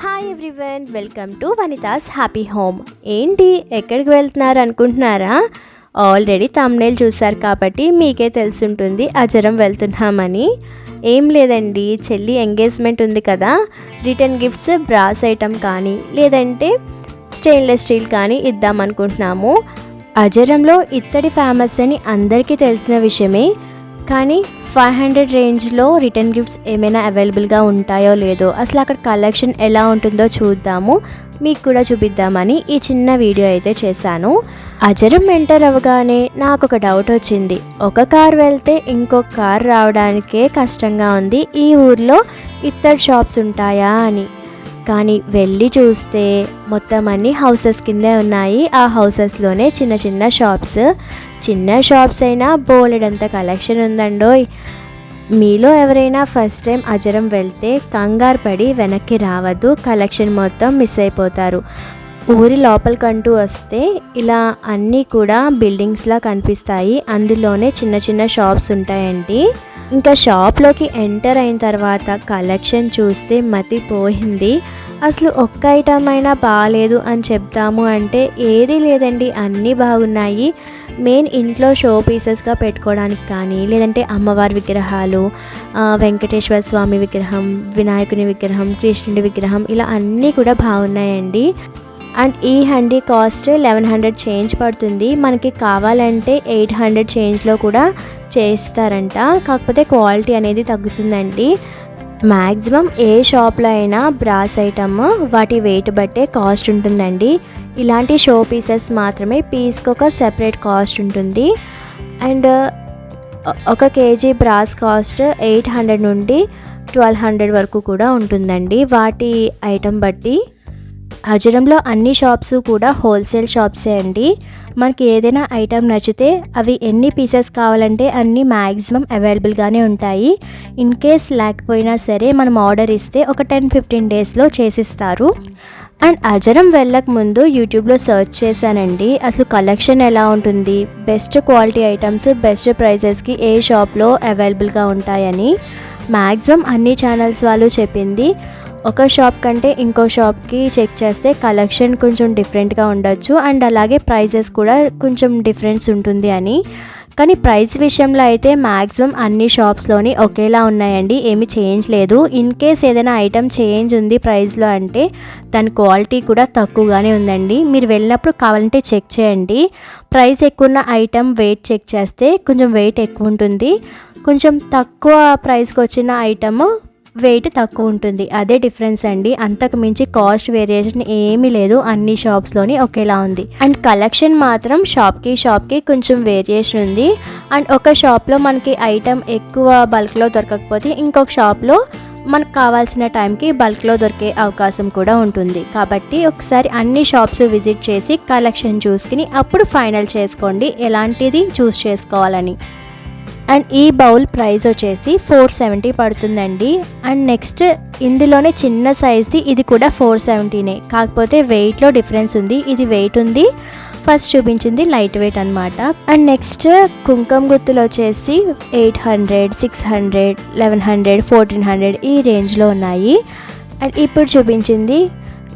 Hi everyone welcome to Vanitha's happy home ఏంటి ఎక్కడికి వెళ్తున్నారు అనుకుంటున్నారా? ఆల్రెడీ తమ్నేల్ చూశారు కాబట్టి మీకే తెలుసుంటుంది అజరం వెళ్తున్నామని. ఏం లేదండి చెల్లి ఎంగేజ్మెంట్ ఉంది కదా. రిటర్న్ గిఫ్ట్స్ బ్రాస్ ఐటమ్ కానీ లేదంటే స్టెయిన్లెస్ స్టీల్ కానీ ఇద్దాం అనుకుంటున్నాము అజరంలో ఇత్తడి ఫేమస్ అని అందరికీ తెలిసిన విషయమే. కానీ ఫైవ్ హండ్రెడ్ రేంజ్లో రిటర్న్ గిఫ్ట్స్ ఏమైనా అవైలబుల్గా ఉంటాయో లేదో అసలు అక్కడ కలెక్షన్ ఎలా ఉంటుందో చూద్దాము. మీకు కూడా చూపిద్దామని ఈ చిన్న వీడియో అయితే చేశాను. అజరం ఎంటర్ అవ్వగానే నాకు ఒక డౌట్ వచ్చింది. ఒక కార్ వెళ్తే ఇంకో కార్ రావడానికే కష్టంగా ఉంది. ఈ ఊర్లో ఇత్తడి షాప్స్ ఉంటాయా అని. కానీ వెళ్ళి చూస్తే మొత్తం అన్ని హౌసెస్ కిందే ఉన్నాయి. ఆ హౌసెస్లోనే చిన్న చిన్న షాప్స్. చిన్న షాప్స్ అయినా బోలెడంత కలెక్షన్ ఉందండోయ్. మీలో ఎవరైనా ఫస్ట్ టైం అజరం వెళ్తే కంగారు పడి వెనక్కి రావద్దు కలెక్షన్ మొత్తం మిస్ అయిపోతారు. ఊరి లోపలికంటూ వస్తే ఇలా అన్నీ కూడా బిల్డింగ్స్లా కనిపిస్తాయి. అందులోనే చిన్న చిన్న షాప్స్ ఉంటాయండి. ఇంకా షాప్లోకి ఎంటర్ అయిన తర్వాత కలెక్షన్ చూస్తే మతిపోయింది అసలు ఒక్క ఐటమ్ అయినా బాగాలేదు అని చెప్తాము అంటే ఏది లేదండి అన్నీ బాగున్నాయి. మెయిన్ ఇంట్లో షో పీసెస్గా పెట్టుకోవడానికి కానీ లేదంటే అమ్మవారి విగ్రహాలు వెంకటేశ్వర స్వామి విగ్రహం వినాయకుని విగ్రహం కృష్ణుడి విగ్రహం ఇలా అన్నీ కూడా బాగున్నాయండి. అండ్ ఈ handi cost eleven hundred change పడుతుంది. మనకి కావాలంటే ఎయిట్ హండ్రెడ్ చేంజ్లో కూడా చేస్తారంట. కాకపోతే క్వాలిటీ అనేది తగ్గుతుందండి. మ్యాక్సిమం ఏ షాప్లో అయినా బ్రాస్ ఐటమ్ వాటి వెయిట్ బట్టే కాస్ట్ ఉంటుందండి. ఇలాంటి షో పీసెస్ మాత్రమే పీస్కి ఒక సెపరేట్ కాస్ట్ ఉంటుంది. అండ్ ఒక KG brass cost eight hundred నుండి ట్వెల్వ్ హండ్రెడ్ వరకు కూడా ఉంటుందండి. వాటి ఐటమ్ బట్టి హజరంలో అన్ని షాప్స్ కూడా హోల్సేల్ షాప్సే అండి. మనకి ఏదైనా ఐటమ్ నచ్చితే అవి ఎన్ని పీసెస్ కావాలంటే అన్ని మ్యాక్సిమం అవైలబుల్గానే ఉంటాయి. ఇన్ కేస్ లేకపోయినా సరే మనం ఆర్డర్ ఇస్తే ఒక టెన్ ఫిఫ్టీన్ డేస్లో చేసిస్తారు. అండ్ అజరం వెళ్ళక ముందు యూట్యూబ్లో సెర్చ్ చేశానండి. అసలు కలెక్షన్ ఎలా ఉంటుంది? బెస్ట్ క్వాలిటీ ఐటమ్స్ బెస్ట్ ప్రైజెస్కి ఏ షాప్లో అవైలబుల్గా ఉంటాయని. మ్యాక్సిమం అన్ని ఛానల్స్ వాళ్ళు చెప్పింది. ఒక షాప్ కంటే ఇంకో షాప్కి చెక్ చేస్తే కలెక్షన్ కొంచెం డిఫరెంట్గా ఉండొచ్చు అండ్ అలాగే ప్రైజెస్ కూడా కొంచెం డిఫరెన్స్ ఉంటుంది అని. కానీ ప్రైస్ విషయంలో అయితే మ్యాక్సిమం అన్ని షాప్స్లోని ఒకేలా ఉన్నాయండి ఏమి చేంజ్ లేదు. ఇన్ కేస్ ఏదైనా ఐటమ్ చేంజ్ ఉంది ప్రైస్లో అంటే దాని క్వాలిటీ కూడా తక్కువగానే ఉందండి. మీరు వెళ్ళినప్పుడు కావాలంటే చెక్ చేయండి. ప్రైస్ ఎక్కువ ఉన్న ఐటమ్ వెయిట్ చెక్ చేస్తే కొంచెం వెయిట్ ఎక్కువ ఉంటుంది. కొంచెం తక్కువ ప్రైస్కి వచ్చిన ఐటమ్ వెయిట్ తక్కువ ఉంటుంది. అదే డిఫరెన్స్ అండి. అంతకు మించి కాస్ట్ వేరియేషన్ ఏమీ లేదు. అన్ని షాప్స్లోని ఒకేలా ఉంది. అండ్ కలెక్షన్ మాత్రం షాప్కి షాప్కి కొంచెం వేరియేషన్ ఉంది. అండ్ ఒక షాప్లో మనకి ఐటమ్ ఎక్కువ బల్క్లో దొరకకపోతే ఇంకొక షాప్లో మనకు కావాల్సిన టైంకి బల్క్లో దొరికే అవకాశం కూడా ఉంటుంది. కాబట్టి ఒకసారి అన్ని షాప్స్ విజిట్ చేసి కలెక్షన్ చూసుకుని అప్పుడు ఫైనల్ చేసుకోండి. ఎలాంటిది? చూస్ చేసుకోవాలని. అండ్ ఈ బౌల్ ప్రైస్ వచ్చేసి ఫోర్ సెవెంటీ పడుతుందండి. అండ్ నెక్స్ట్ ఇందులోనే చిన్న సైజ్ది ఇది కూడా ఫోర్ సెవెంటీనే. కాకపోతే వెయిట్లో డిఫరెన్స్ ఉంది. ఇది వెయిట్ ఉంది. ఫస్ట్ చూపించింది లైట్ వెయిట్ అనమాట అండ్ నెక్స్ట్ కుంకుమ గుత్తులు వచ్చేసి eight hundred six hundred eleven hundred fourteen hundred ఈ రేంజ్లో ఉన్నాయి. అండ్ ఇప్పుడు చూపించింది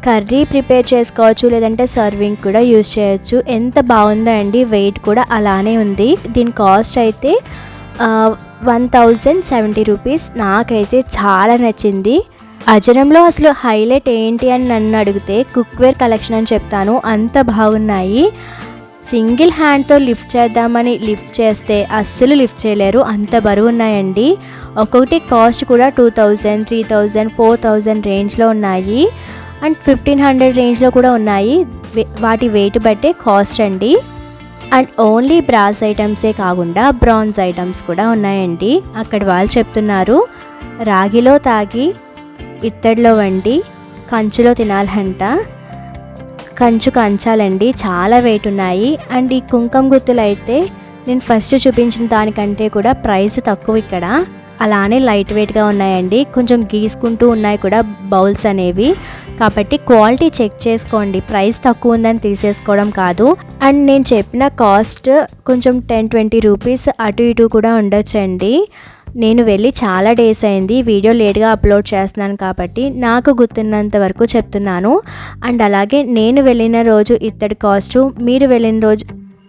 కర్రీ ప్రిపేర్ చేసుకోవచ్చు లేదంటే సర్వింగ్ కూడా యూజ్ చేయొచ్చు. ఎంత బాగుందో అండి వెయిట్ కూడా అలానే ఉంది. దీని కాస్ట్ అయితే వన్ థౌజండ్ సెవెంటీ రూపీస్ నాకైతే చాలా నచ్చింది. అజరంలో అసలు హైలైట్ ఏంటి అని నన్ను అడిగితే కుక్వేర్ కలెక్షన్ అని చెప్తాను. అంత బాగున్నాయి. సింగిల్ హ్యాండ్తో లిఫ్ట్ చేద్దామని లిఫ్ట్ చేస్తే అస్సలు లిఫ్ట్ చేయలేరు. అంత బరువు ఉన్నాయండి. ఒక్కొక్కటి కాస్ట్ కూడా two thousand three thousand four thousand రేంజ్లో ఉన్నాయి. అండ్ ఫిఫ్టీన్ హండ్రెడ్ రేంజ్లో కూడా ఉన్నాయి. వే- వాటి వెయిట్ బట్టే కాస్ట్ అండి. అండ్ ఓన్లీ బ్రాస్ ఐటమ్సే కాకుండా బ్రాంజ్ ఐటమ్స్ కూడా ఉన్నాయండి. అక్కడ వాళ్ళు చెప్తున్నారు రాగిలో తాగి ఇత్తడిలో వండి కంచులో తినాలంట. కంచు కంచాలండి చాలా వెయిట్ ఉన్నాయి. అండ్ ఈ కుంకుమ గుత్తులు అయితే నేను ఫస్ట్ చూపించిన దానికంటే కూడా ప్రైస్ తక్కువ ఇక్కడ. అలానే లైట్ వెయిట్గా ఉన్నాయండి. కొంచెం గీసుకుంటూ ఉన్నాయి కూడా బౌల్స్ అనేవి. కాబట్టి క్వాలిటీ చెక్ చేసుకోండి. ప్రైస్ తక్కువ ఉందని తీసేసుకోవడం కాదు. అండ్ నేను చెప్పిన కాస్ట్ కొంచెం టెన్ ట్వంటీ రూపీస్ అటు ఇటు కూడా ఉండొచ్చండి. నేను వెళ్ళి చాలా డేస్ అయింది. వీడియో లేట్గా అప్లోడ్ చేస్తున్నాను కాబట్టి నాకు గుర్తున్నంత వరకు చెప్తున్నాను. అండ్ అలాగే నేను వెళ్ళిన రోజు ఇత్తడి కాస్ట్ మీరు వెళ్ళిన రోజు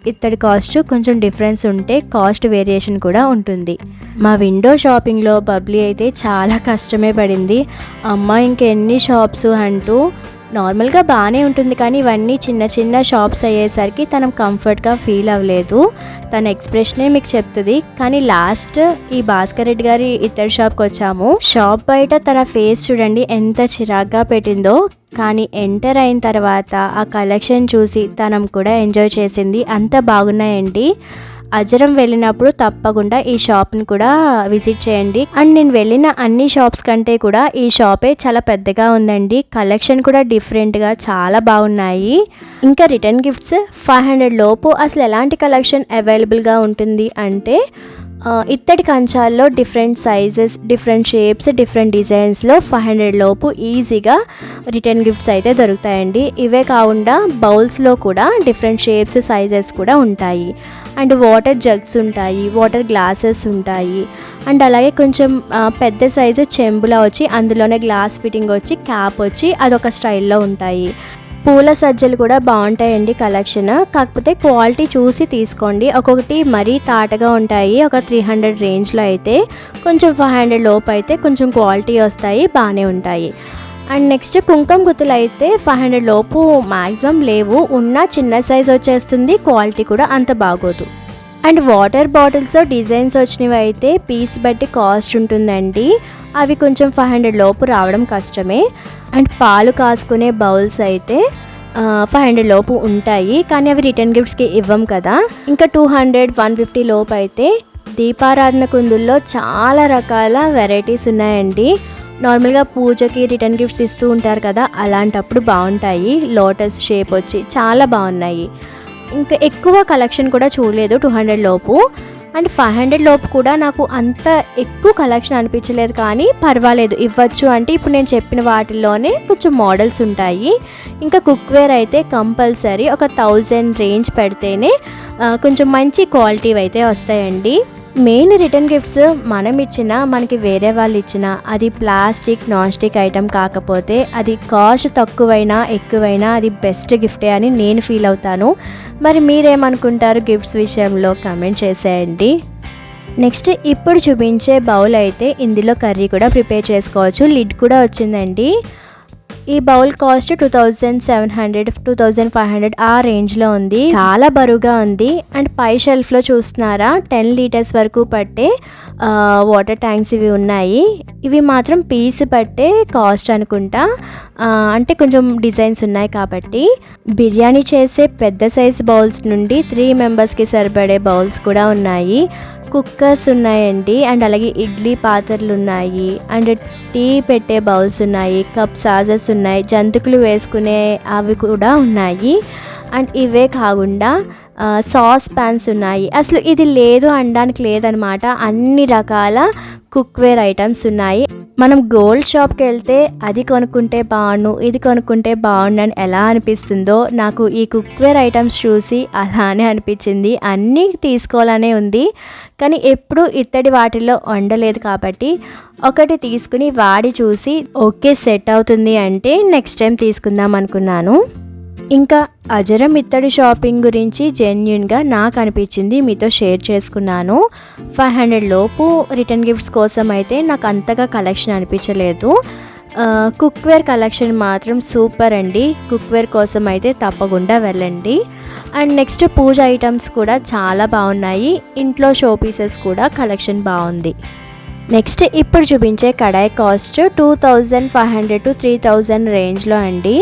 ఇత్తడి కాస్ట్ కొంచెం డిఫరెన్స్ ఉంటే కాస్ట్ వేరియేషన్ కూడా ఉంటుంది. మా విండో షాపింగ్లో బబ్లీ అయితే చాలా కష్టమే పడింది. అమ్మ ఇంకెన్ని షాప్స్ అంటూ నార్మల్గా బాగానే ఉంటుంది కానీ ఇవన్నీ చిన్న చిన్న షాప్స్ అయ్యేసరికి తనం కంఫర్ట్గా ఫీల్ అవ్వలేదు. తన ఎక్స్ప్రెషనే మీకు చెప్తుంది. కానీ లాస్ట్ ఈ భాస్కర్ రెడ్డి గారి ఇతర షాప్కి వచ్చాము. షాప్ బయట తన ఫేస్ చూడండి ఎంత చిరాగ్గా పెట్టిందో. కానీ ఎంటర్ అయిన తర్వాత ఆ కలెక్షన్ చూసి తనం కూడా ఎంజాయ్ చేసింది. అంత బాగున్నాయండి. అజరం వెళ్ళినప్పుడు తప్పకుండా ఈ షాప్ని కూడా విజిట్ చేయండి. అండ్ నేను వెళ్ళిన అన్ని షాప్స్ కంటే కూడా ఈ షాపే చాలా పెద్దగా ఉందండి. కలెక్షన్ కూడా డిఫరెంట్గా చాలా బాగున్నాయి. ఇంకా రిటర్న్ గిఫ్ట్స్ ఫైవ్ హండ్రెడ్ లోపు అసలు ఎలాంటి కలెక్షన్ అవైలబుల్గా ఉంటుంది అంటే ఇత్తడి కంచాల్లో different sizes different shapes different డిజైన్స్లో five hundred లోపు ఈజీగా రిటర్న్ గిఫ్ట్స్ అయితే దొరుకుతాయండి. ఇవే కాకుండా బౌల్స్లో కూడా డిఫరెంట్ షేప్స్ సైజెస్ కూడా ఉంటాయి. అండ్ వాటర్ జగ్స్ ఉంటాయి వాటర్ గ్లాసెస్ ఉంటాయి. అండ్ అలాగే కొంచెం పెద్ద సైజు చెంబులా వచ్చి అందులోనే గ్లాస్ ఫిట్టింగ్ వచ్చి క్యాప్ వచ్చి అదొక స్టైల్లో ఉంటాయి. పూల సజ్జలు కూడా బాగుంటాయండి కలెక్షన్. కాకపోతే క్వాలిటీ చూసి తీసుకోండి. ఒక్కొక్కటి మరీ తాటగా ఉంటాయి. ఒక త్రీ హండ్రెడ్ రేంజ్లో అయితే కొంచెం ఫైవ్ హండ్రెడ్ లోపు అయితే కొంచెం క్వాలిటీ వస్తాయి బాగానే ఉంటాయి. అండ్ నెక్స్ట్ కుంకుమ గుత్తులు అయితే ఫైవ్ హండ్రెడ్ లోపు మ్యాక్సిమం లేవు. ఉన్న చిన్న సైజ్ వచ్చేస్తుంది క్వాలిటీ కూడా అంత బాగోదు. అండ్ వాటర్ బాటిల్స్లో డిజైన్స్ వచ్చినవి అయితే పీస్ బట్టి కాస్ట్ ఉంటుందండి. అవి కొంచెం ఫైవ్ హండ్రెడ్ లోపు రావడం కష్టమే. అండ్ పాలు కాసుకునే బౌల్స్ అయితే ఫైవ్ హండ్రెడ్ లోపు ఉంటాయి. కానీ అవి రిటర్న్ గిఫ్ట్స్కి ఇవ్వం కదా. ఇంకా టూ హండ్రెడ్ వన్ ఫిఫ్టీ లోపు అయితే దీపారాధన కుందుల్లో చాలా రకాల వెరైటీస్ ఉన్నాయండి. నార్మల్గా పూజకి రిటర్న్ గిఫ్ట్స్ ఇస్తూ ఉంటారు కదా అలాంటప్పుడు బాగుంటాయి. లోటస్ షేప్ వచ్చి చాలా బాగున్నాయి. ఇంకా ఎక్కువ కలెక్షన్ కూడా చూడలేదు టూ హండ్రెడ్ లోపు. అండ్ ఫైవ్ హండ్రెడ్ లోపు కూడా నాకు అంత ఎక్కువ కలెక్షన్ అనిపించలేదు కానీ పర్వాలేదు ఇవ్వచ్చు అంటే ఇప్పుడు నేను చెప్పిన వాటిల్లోనే కొంచెం మోడల్స్ ఉంటాయి. ఇంకా కుక్వేర్ అయితే కంపల్సరీ ఒక థౌజండ్ రేంజ్ పెడితేనే కొంచెం మంచి క్వాలిటీ అయితే వస్తాయండి. మెయిన్ రిటర్న్ గిఫ్ట్స్ మనం ఇచ్చిన మనకి వేరే వాళ్ళు ఇచ్చిన అది ప్లాస్టిక్ నాన్ స్టిక్ ఐటెం కాకపోతే అది కాస్ట్ తక్కువైనా ఎక్కువైనా అది బెస్ట్ గిఫ్టే అని నేను ఫీల్ అవుతాను. మరి మీరేమనుకుంటారు గిఫ్ట్స్ విషయంలో? కమెంట్ చేసేయండి. నెక్స్ట్ ఇప్పుడు చూపించే బౌల్ అయితే ఇందులో కర్రీ కూడా ప్రిపేర్ చేసుకోవచ్చు. లిడ్ కూడా వచ్చిందండి. ఈ bowl cost two thousand seven hundred two thousand five hundred ఆ రేంజ్లో ఉంది. చాలా బరువుగా ఉంది. అండ్ పై షెల్ఫ్లో చూస్తున్నారా టెన్ లీటర్స్ వరకు పట్టే వాటర్ ట్యాంక్స్ ఇవి ఉన్నాయి. ఇవి మాత్రం పీస్ పట్టే కాస్ట్ అనుకుంటా. అంటే కొంచెం డిజైన్స్ ఉన్నాయి కాబట్టి. బిర్యానీ చేసే పెద్ద సైజ్ బౌల్స్ నుండి త్రీ మెంబర్స్కి సరిపడే బౌల్స్ కూడా ఉన్నాయి. కుక్కర్స్ ఉన్నాయండి. అండ్ అలాగే ఇడ్లీ పాత్రలు ఉన్నాయి. అండ్ టీ పెట్టే బౌల్స్ ఉన్నాయి. కప్ సాజెస్ ఉన్నాయి ఉన్నాయి. జంతుకులు వేసుకునే అవి కూడా ఉన్నాయి. అండ్ ఇవే కాకుండా సాస్ ప్యాన్స్ ఉన్నాయి. అసలు ఇది లేదు అనడానికి లేదనమాట. అన్ని రకాల కుక్వేర్ ఐటమ్స్ ఉన్నాయి. మనం గోల్డ్ షాప్కి వెళ్తే అది కొనుక్కుంటే బాగుండు ఇది కొనుక్కుంటే బాగుండు అని ఎలా అనిపిస్తుందో నాకు ఈ కుక్వేర్ ఐటమ్స్ చూసి అలానే అనిపించింది. అన్నీ తీసుకోవాలనే ఉంది. కానీ ఎప్పుడు ఇత్తడి వాటిల్లో వండలేదు కాబట్టి ఒకటి తీసుకుని వాడి చూసి ఓకే సెట్ అవుతుంది అంటే నెక్స్ట్ టైం తీసుకుందాం అనుకున్నాను. ఇంకా అజరం ఇత్తడి షాపింగ్ గురించి జెన్యున్గా నాకు అనిపించింది. మీతో షేర్ చేసుకున్నాను. ఫైవ్ హండ్రెడ్ లోపు రిటర్న్ గిఫ్ట్స్ కోసం అయితే నాకు అంతగా కలెక్షన్ అనిపించలేదు. కుక్వేర్ కలెక్షన్ మాత్రం సూపర్ అండి. కుక్వేర్ కోసం అయితే తప్పకుండా వెళ్ళండి. అండ్ నెక్స్ట్ పూజ ఐటమ్స్ కూడా చాలా బాగున్నాయి. ఇంట్లో షో పీసెస్ కూడా కలెక్షన్ బాగుంది. నెక్స్ట్ ఇప్పుడు చూపించే kadai cost two thousand five hundred to three thousand రేంజ్లో అండి.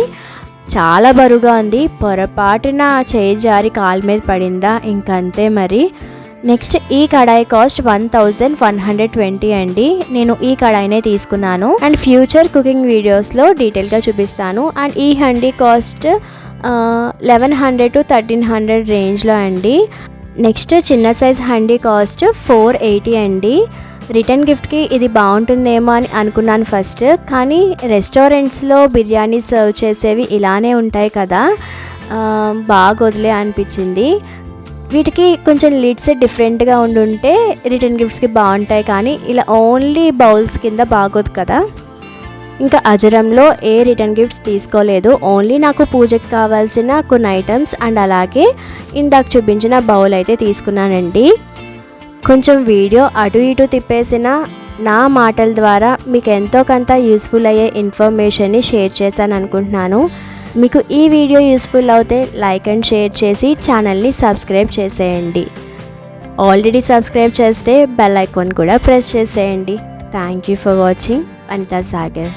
చాలా బరువుగా ఉంది. పొరపాటున చేయి జారి కాలు మీద పడిందా? ఇంకంతే మరి. నెక్స్ట్ ఈ kadai cost one thousand one hundred twenty అండి. నేను ఈ కడాయినే తీసుకున్నాను. అండ్ ఫ్యూచర్ కుకింగ్ వీడియోస్లో డీటెయిల్గా చూపిస్తాను. అండ్ ఈ handi cost eleven hundred to thirteen hundred రేంజ్లో అండి. నెక్స్ట్ చిన్న size handi cost four eighty అండి. రిటర్న్ గిఫ్ట్కి ఇది బాగుంటుందేమో అని అనుకున్నాను ఫస్ట్. కానీ రెస్టారెంట్స్లో బిర్యానీ సర్వ్ చేసేవి ఇలానే ఉంటాయి కదా. బాగా వదిలే అనిపించింది. వీటికి కొంచెం లిడ్స్ డిఫరెంట్గా ఉండుంటే రిటర్న్ గిఫ్ట్స్కి బాగుంటాయి కానీ ఇలా ఓన్లీ బౌల్స్ కింద బాగోదు కదా. ఇంకా అజరంలో ఏ రిటర్న్ గిఫ్ట్స్ తీసుకోలేదు. ఓన్లీ నాకు పూజకి కావాల్సిన కొన్ని ఐటమ్స్ అండ్ అలాగే ఇందాక చూపించిన బౌల్ అయితే తీసుకున్నానండి. కొంచెం వీడియో అటు ఇటు తిప్పేసిన నా మాటల ద్వారా మీకు ఎంతో కొంత యూస్ఫుల్ అయ్యే ఇన్ఫర్మేషన్ని షేర్ చేశాను అనుకుంటున్నాను మీకు ఈ వీడియో యూస్ఫుల్ అవుతే లైక్ అండ్ షేర్ చేసి ఛానల్ని సబ్స్క్రైబ్ చేసేయండి. ఆల్రెడీ సబ్స్క్రైబ్ చేస్తే బెల్ ఐకాన్ కూడా ప్రెస్ చేసేయండి. Thank you for watching Anitha Sagar